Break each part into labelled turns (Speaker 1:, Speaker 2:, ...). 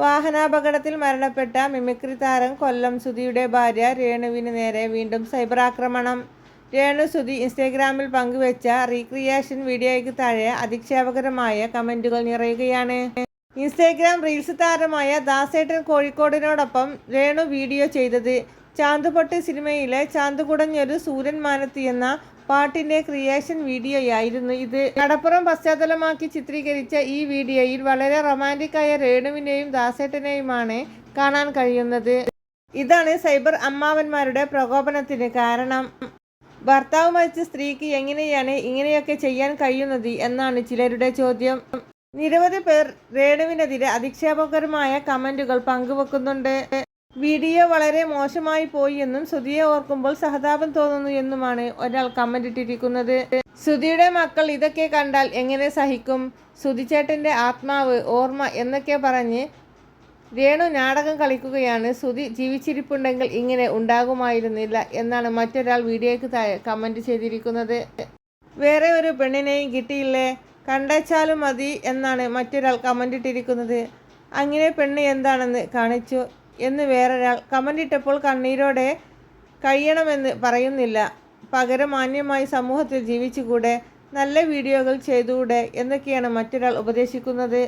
Speaker 1: വാഹനാപകടത്തിൽ മരണപ്പെട്ട മിമിക്രി താരം കൊല്ലം സുധിയുടെ ഭാര്യ രേണുവിന് നേരെ വീണ്ടും സൈബർ ആക്രമണം. രേണു സുധി ഇൻസ്റ്റഗ്രാമിൽ പങ്കുവച്ച റീക്രിയേഷൻ വീഡിയോയ്ക്ക് താഴെ അധിക്ഷേപകരമായ കമന്റുകൾ നിറയുകയാണ്. ഇൻസ്റ്റാഗ്രാം റീൽസ് താരമായ ദാസേട്ടൻ കോഴിക്കോടിനോടൊപ്പം രേണു വീഡിയോ ചെയ്തത് ചാന്തുപൊട്ട് സിനിമയിലെ ചാന്തുകുടഞ്ഞൊരു സൂര്യൻ മാനത്തി എന്ന പാട്ടിന്റെ ക്രിയേഷൻ വീഡിയോയായിരുന്നു ഇത്. കടപ്പുറം പശ്ചാത്തലമാക്കി ചിത്രീകരിച്ച ഈ വീഡിയോയിൽ വളരെ റൊമാന്റിക്കായ രേണുവിനെയും ദാസേട്ടനെയുമാണ് കാണാൻ കഴിയുന്നത്. ഇതാണ് സൈബർ അമ്മാവന്മാരുടെ പ്രകോപനത്തിന് കാരണം. ഭർത്താവ് മരിച്ച സ്ത്രീക്ക് എങ്ങനെയാണ് ഇങ്ങനെയൊക്കെ ചെയ്യാൻ കഴിയുന്നത് എന്നാണ് ചിലരുടെ ചോദ്യം. നിരവധി പേർ രേണുവിനെതിരെ അധിക്ഷേപകരമായ കമന്റുകൾ പങ്കുവെക്കുന്നുണ്ട്. വീഡിയോ വളരെ മോശമായി പോയി എന്നും സുധിയെ ഓർക്കുമ്പോൾ സഹതാപം തോന്നുന്നു എന്നുമാണ് ഒരാൾ കമന്റ് ഇട്ടിരിക്കുന്നത്. സുധിയുടെ മക്കൾ ഇതൊക്കെ കണ്ടാൽ എങ്ങനെ സഹിക്കും? സുധിച്ചേട്ടന്റെ ആത്മാവ് ഓർമ്മ എന്നൊക്കെ പറഞ്ഞ് രേണു നാടകം കളിക്കുകയാണ്. സുധി ജീവിച്ചിരിപ്പുണ്ടെങ്കിൽ ഇങ്ങനെ ഉണ്ടാകുമായിരുന്നില്ല എന്നാണ് മറ്റൊരാൾ വീഡിയോയ്ക്ക് കമന്റ് ചെയ്തിരിക്കുന്നത്. വേറെ ഒരു പെണ്ണിനെയും കിട്ടിയില്ലേ? കണ്ടച്ചാലും മതി എന്നാണ് മറ്റൊരാൾ കമന്റ് ഇട്ടിരിക്കുന്നത്. അങ്ങനെ പെണ്ണ് എന്താണെന്ന് കാണിച്ചു. എന്ന് വേറൊരാൾ കമന്റ് ഇട്ടപ്പോൾ കണ്ണീരോടെ കഴിയണമെന്ന് പറയുന്നില്ല. പകരം മാന്യമായി സമൂഹത്തിൽ ജീവിച്ചുകൂടെ നല്ല വീഡിയോകൾ ചെയ്തുകൂടെ എന്നൊക്കെയാണ് മറ്റൊരാൾ ഉപദേശിക്കുന്നത്.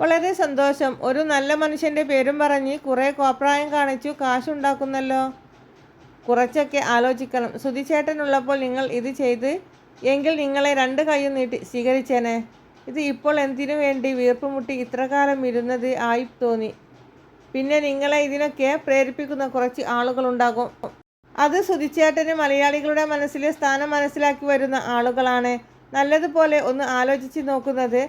Speaker 1: വളരെ സന്തോഷം. ഒരു നല്ല മനുഷ്യന്റെ പേരും പറഞ്ഞ് കുറേ കോപ്രായം കാണിച്ചു കാശുണ്ടാക്കുന്നല്ലോ. കുറച്ചൊക്കെ ആലോചിക്കണം. സുതിച്ചേട്ടനുള്ളപ്പോൾ നിങ്ങൾ ഇത് ചെയ്ത് എങ്കിൽ നിങ്ങളെ രണ്ട് കൈയും നീട്ടി സ്വീകരിച്ചേനെ. ഇത് ഇപ്പോൾ എന്തിനു വേണ്ടി വീർപ്പുമുട്ടി ഇത്രകാലം ഇരുന്നത്? ആയി തോന്നി. പിന്നെ നിങ്ങളെ ഇതിനൊക്കെ പ്രേരിപ്പിക്കുന്ന കുറച്ച് ആളുകളുണ്ടാകും. അത് സുതിച്ചേട്ടന് മലയാളികളുടെ മനസ്സിലെ സ്ഥാനം മനസ്സിലാക്കി വരുന്ന ആളുകളാണ്. നല്ലതുപോലെ ഒന്ന് ആലോചിച്ച് നോക്കുന്നത്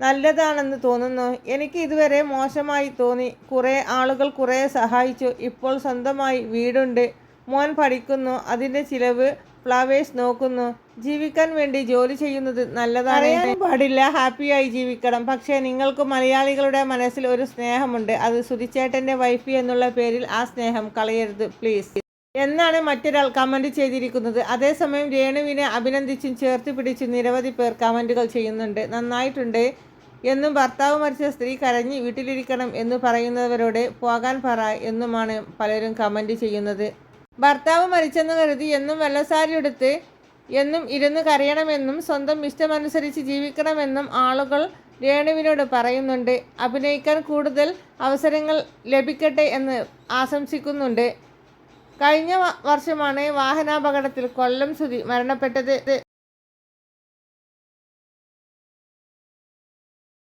Speaker 1: നല്ലതാണെന്ന് തോന്നുന്നു. എനിക്ക് ഇതുവരെ മോശമായി തോന്നി. കുറേ ആളുകൾ കുറേ സഹായിച്ചു. ഇപ്പോൾ സ്വന്തമായി വീടുണ്ട്. മോൻ പഠിക്കുന്നു. അതിന്റെ ചിലവ് ഫ്ലവേഴ്സ് നോക്കുന്നു. ജീവിക്കാൻ വേണ്ടി ജോലി ചെയ്യുന്നത് നല്ലതാണ്. പാടില്ല. ഹാപ്പിയായി ജീവിക്കണം. പക്ഷേ നിങ്ങൾക്ക് മലയാളികളുടെ മനസ്സിൽ ഒരു സ്നേഹമുണ്ട്. അത് സുധിച്ചേട്ടന്റെ വൈഫി എന്നുള്ള പേരിൽ ആ സ്നേഹം കളയരുത് പ്ലീസ്. എന്നാണ് മറ്റൊരാൾ കമന്റ് ചെയ്തിരിക്കുന്നത്. അതേസമയം രേണുവിനെ അഭിനന്ദിച്ചും ചേർത്ത് പിടിച്ചും നിരവധി പേർ കമന്റുകൾ ചെയ്യുന്നുണ്ട്. നന്നായിട്ടുണ്ട് എന്നും ഭർത്താവ് മരിച്ച സ്ത്രീ കരഞ്ഞ് വീട്ടിലിരിക്കണം എന്ന് പറയുന്നവരോട് പോകാൻ പറ എന്നുമാണ് പലരും കമന്റ് ചെയ്യുന്നത്. ഭർത്താവ് മരിച്ചെന്ന് കരുതി എന്നും വെള്ളസാരി എടുത്ത് എന്നും ഇരുന്ന് കരയണമെന്നും സ്വന്തം ഇഷ്ടമനുസരിച്ച് ജീവിക്കണമെന്നും ആളുകൾ രേണുവിനോട് പറയുന്നുണ്ട്. അഭിനയിക്കാൻ കൂടുതൽ അവസരങ്ങൾ ലഭിക്കട്ടെ എന്ന് ആശംസിക്കുന്നുണ്ട്. കഴിഞ്ഞ വർഷമാണ് വാഹനാപകടത്തിൽ കൊല്ലം സുധി മരണപ്പെട്ടത്.